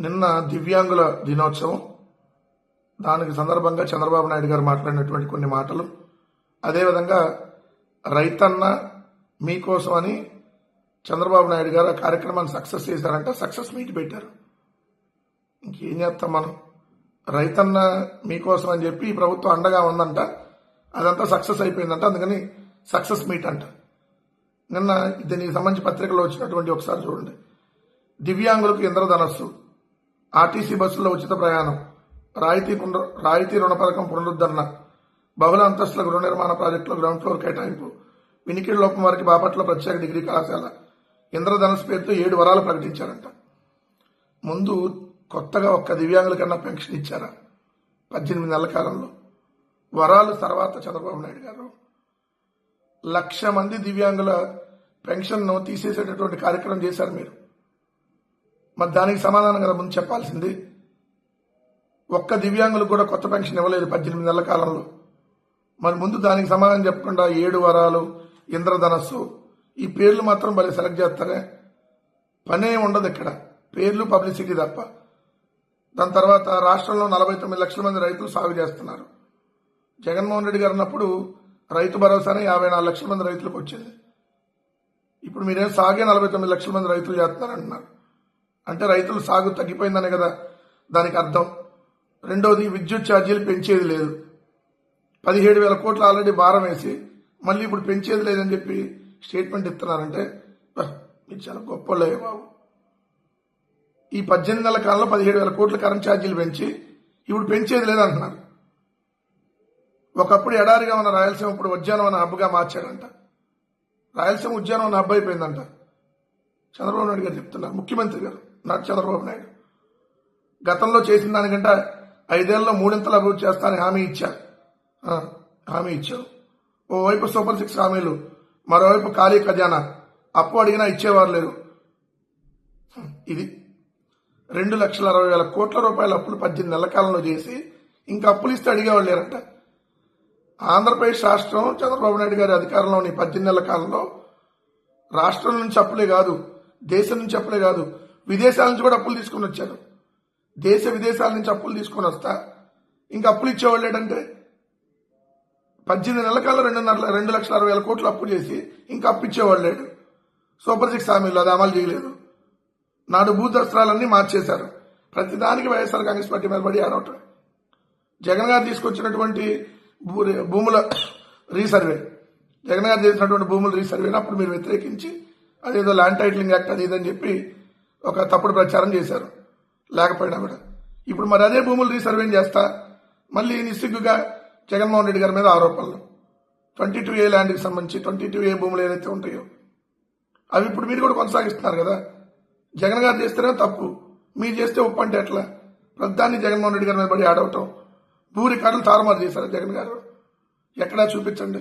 నిన్న దివ్యాంగుల దినోత్సవం. దానికి సందర్భంగా చంద్రబాబు నాయుడు గారు మాట్లాడినటువంటి కొన్ని మాటలు. అదేవిధంగా రైతన్న మీకోసం అని చంద్రబాబు నాయుడు గారు ఆ కార్యక్రమాన్ని సక్సెస్ చేశారంట. సక్సెస్ మీట్ పెట్టారు. ఇంకేం చేస్తాం మనం? రైతన్న మీకోసం అని చెప్పి ప్రభుత్వం అండగా ఉందంట. అదంతా సక్సెస్ అయిపోయిందంట. అందుకని సక్సెస్ మీట్ అంట. నిన్న దీనికి సంబంధించి పత్రికలో వచ్చినటువంటి ఒకసారి చూడండి. దివ్యాంగులకు ఇంద్రధనస్సు. ఆర్టీసీ బస్సుల్లో ఉచిత ప్రయాణం రాయితీ రాయితీ రుణ పథకం పునరుద్ధరణ బహుళ అంతస్తుల గృహ నిర్మాణ ప్రాజెక్టులో గ్రౌండ్ ఫ్లోర్ కేటాయింపు వినికిడి లోపం వారికి బాపట్ల ప్రత్యేక డిగ్రీ కళాశాల ఇంద్రధనస్సు పేరుతో ఏడు వరాలు ప్రకటించారంట. ముందు కొత్తగా ఒక్క దివ్యాంగులకన్నా పెన్షన్ ఇచ్చారా? పద్దెనిమిది నెలల కాలంలో. వరాలు తర్వాత చంద్రబాబు నాయుడు గారు. లక్ష మంది దివ్యాంగుల పెన్షన్ను తీసేసేటటువంటి కార్యక్రమం చేశారు మీరు. మరి దానికి సమాధానం కదా ముందు చెప్పాల్సింది. ఒక్క దివ్యాంగులకు కూడా కొత్త పెన్షన్ ఇవ్వలేదు పద్దెనిమిది నెలల కాలంలో. మరి ముందు దానికి సమాధానం చెప్పకుండా ఏడు వరాలు ఇంద్రధనస్సు ఈ పేర్లు మాత్రం భలే సెలెక్ట్ చేస్తారే. పనే ఉండదు ఇక్కడ. పేర్లు పబ్లిసిటీ తప్ప. దాని తర్వాత రాష్ట్రంలో నలభై తొమ్మిది లక్షల మంది రైతులు సాగు చేస్తున్నారు. జగన్మోహన్ రెడ్డి గారు ఉన్నప్పుడు రైతు భరోసానే యాభై నాలుగు లక్షల మంది రైతులకు వచ్చింది. ఇప్పుడు మీరేం సాగే నలభై తొమ్మిది లక్షల మంది రైతులు చేస్తున్నారంటున్నారు. అంటే రైతులు సాగు తగ్గిపోయిందనే కదా దానికి అర్థం. రెండవది విద్యుత్ ఛార్జీలు పెంచేది లేదు. పదిహేడు వేల కోట్లు ఆల్రెడీ భారం వేసి మళ్ళీ ఇప్పుడు పెంచేది లేదని చెప్పి స్టేట్మెంట్ ఇస్తున్నారంటే మీరు చాలా గొప్పలే బాబు. ఈ పద్దెనిమిది నెలల కాలంలో పదిహేడు వేల కోట్ల కరెంట్ ఛార్జీలు పెంచి ఇప్పుడు పెంచేది లేదంటున్నారు. ఒకప్పుడు ఎడారిగా ఉన్న రాయలసీమ ఇప్పుడు ఉద్యానవన హబ్గా మార్చాడంట. రాయలసీమ ఉద్యానవన హబ్ అయిపోయిందంట. చంద్రబాబు నాయుడు గారు చెప్తున్నారు. ముఖ్యమంత్రి గారు నాకు చంద్రబాబు నాయుడు గతంలో చేసిన దానికంటే ఐదేళ్ళలో మూడింతలు అభివృద్ధి చేస్తానని హామీ ఇచ్చారు. హామీ ఇచ్చారు. ఓవైపు సూపర్ సిక్స్ హామీలు మరోవైపు ఖాళీ ఖజానా. అప్పు అడిగినా ఇచ్చేవారు లేరు. ఇది రెండు లక్షల అరవై వేల కోట్ల రూపాయల అప్పులు పద్దెనిమిది నెలల కాలంలో చేసి ఇంకా అప్పులు ఇస్తే అడిగేవాళ్ళు లేరంట. ఆంధ్రప్రదేశ్ రాష్ట్రం చంద్రబాబు నాయుడు గారి అధికారంలోని పద్దెనిమిది నెలల కాలంలో రాష్ట్రం నుంచి అప్పులే కాదు దేశం నుంచి అప్పులే కాదు విదేశాల నుంచి కూడా అప్పులు తీసుకొని వచ్చారు. దేశ విదేశాల నుంచి అప్పులు తీసుకొని వస్తా. ఇంకా అప్పులు ఇచ్చేవాళ్ళు ఏంటంటే పద్దెనిమిది నెలల కాలం రెండున్నర రెండు లక్షల అరవై వేల కోట్లు అప్పు చేసి ఇంకా అప్పు ఇచ్చేవాళ్ళు లేడు. సూపర్ సిక్స్ హామీలు అది అమలు చేయలేదు. నాడు భూదస్త్రాలన్నీ మార్చేశారు. ప్రతిదానికి వైఎస్ఆర్ కాంగ్రెస్ పార్టీ మీద పడి ఆడవటం. జగన్ గారు తీసుకొచ్చినటువంటి భూ- భూముల రీసర్వే. జగన్ గారు చేసినటువంటి భూముల రీసర్వేని అప్పుడు మీరు వ్యతిరేకించి అదేదో ల్యాండ్ టైటిలింగ్ యాక్ట్ అది ఇదని చెప్పి ఒక తప్పుడు ప్రచారం చేశారు. లేకపోయినా కూడా. ఇప్పుడు మరి అదే భూములు రీసర్వేని చేస్తా మళ్ళీ నిస్సిగ్గుగా జగన్మోహన్ రెడ్డి గారి మీద ఆరోపణలు. ట్వంటీ టూ ఏ ల్యాండ్కి సంబంధించి ట్వంటీ టూ ఏ భూములు ఏదైతే ఉంటాయో అవి ఇప్పుడు మీరు కూడా కొనసాగిస్తున్నారు కదా. జగన్ గారు చేస్తేనే తప్పు. మీరు చేస్తే ఉప్పు అంటే ఎట్లా? ప్రధాన్ని జగన్మోహన్ రెడ్డి గారి మీద పడి ఆడవటం. భూ రికార్డులు తారుమారు చేశారు జగన్ గారు. ఎక్కడా చూపించండి.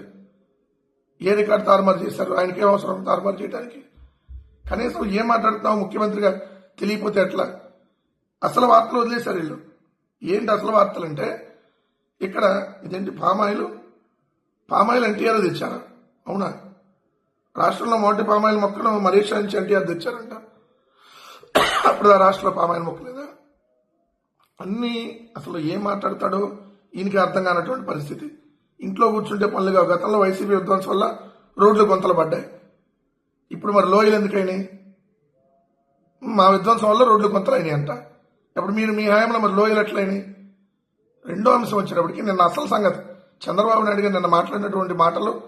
ఏ రికార్డు తారుమారు చేశారు. ఆయనకే అవసరం తారుమారు చేయడానికి కనీసం ఏం మాట్లాడుతున్నావు ముఖ్యమంత్రిగా తెలియపోతే ఎట్లా? అసలు వార్తలు వదిలేశారు వీళ్ళు. ఏంటి అసలు వార్తలు అంటే ఇక్కడ ఇదేంటి పామాయిల్? పామాయిల్ ఎన్టీఆర్ తెచ్చారా? అవునా? రాష్ట్రంలో మొదటి పామాయిల్ మొక్కను మలేషియా నుంచి ఎన్టీఆర్ తెచ్చారంట. అప్పుడు ఆ రాష్ట్రంలో పామాయిల్ మొక్క లేదా అన్నీ అసలు ఏం మాట్లాడతాడో ఈయనకి అర్థం కానటువంటి పరిస్థితి. ఇంట్లో కూర్చుంటే పనులుగా గతంలో వైసీపీ విధ్వంసం వల్ల రోడ్లు గొంతలు పడ్డాయి. ఇప్పుడు మరి లోయలు ఎందుకైనాయి? మా విధ్వంసం వల్ల రోడ్లు గొంతలు అయినాయి అంట ఇప్పుడు మీరు మీ హయాంలో మరి లోయలు ఎట్లయినాయి? రెండో అంశం వచ్చినప్పటికీ నిన్న అసలు సంగతి. చంద్రబాబు నాయుడు గారు నిన్న మాట్లాడినటువంటి మాటలు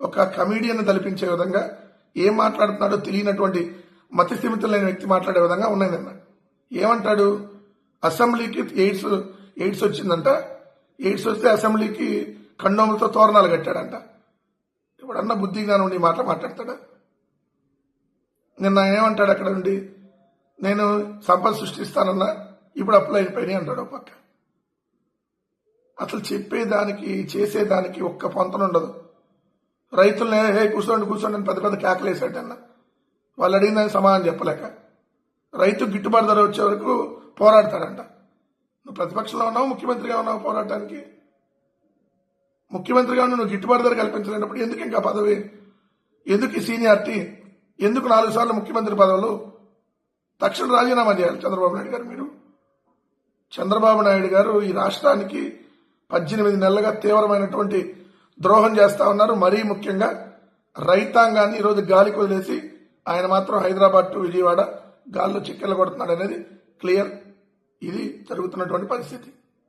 ఒక కమీడియన్ తలిపించే విధంగా ఏం మాట్లాడుతున్నాడో తెలియనటువంటి మతి లేని వ్యక్తి మాట్లాడే విధంగా ఉన్నాయి నిన్న. ఏమంటాడు? అసెంబ్లీకి ఎయిడ్స్ ఎయిడ్స్ వచ్చిందంట. ఎయిడ్స్ వస్తే అసెంబ్లీకి కండోములతో తోరణాలు కట్టాడంట. ఇప్పుడన్నా జ్ఞానం ఉండి మాట మాట్లాడతాడా? నిన్న ఆయన ఏమంటాడు అక్కడ ఉండి నేను సంపద సృష్టిస్తానన్నా ఇప్పుడు అప్లై అయిపోయినాయి అంటాడు ఒక పక్క. అసలు చెప్పేదానికి చేసేదానికి ఒక్క పొంతన ఉండదు. రైతులనే హే కూర్చోండి కూర్చోండి అని పెద్ద పెద్ద కేకలేసాడు అన్న వాళ్ళు అడిగిన సమాధానం చెప్పలేక. రైతు గిట్టుబాటు ధర వచ్చే వరకు పోరాడతాడంట. నువ్వు ప్రతిపక్షంలో ఉన్నావు? ముఖ్యమంత్రిగా ఉన్నావు పోరాటానికి ముఖ్యమంత్రిగా నువ్వు గిట్టుబాటు ధర కల్పించలేనప్పుడు ఎందుకు ఇంకా పదవి? ఎందుకు ఈ సీనియారిటీ? ఎందుకు నాలుగు సార్లు ముఖ్యమంత్రి పదవులు? తక్షణ రాజీనామా చేయాలి చంద్రబాబు నాయుడు గారు మీరు. చంద్రబాబు నాయుడు గారు ఈ రాష్ట్రానికి పద్దెనిమిది నెలలుగా తీవ్రమైనటువంటి ద్రోహం చేస్తా ఉన్నారు. మరీ ముఖ్యంగా రైతాంగాన్ని ఈరోజు గాలికి వదిలేసి ఆయన మాత్రం హైదరాబాద్ టు విజయవాడ గాల్లో చిక్కెలు కొడుతున్నాడు అనేది క్లియర్. ఇది జరుగుతున్నటువంటి పరిస్థితి.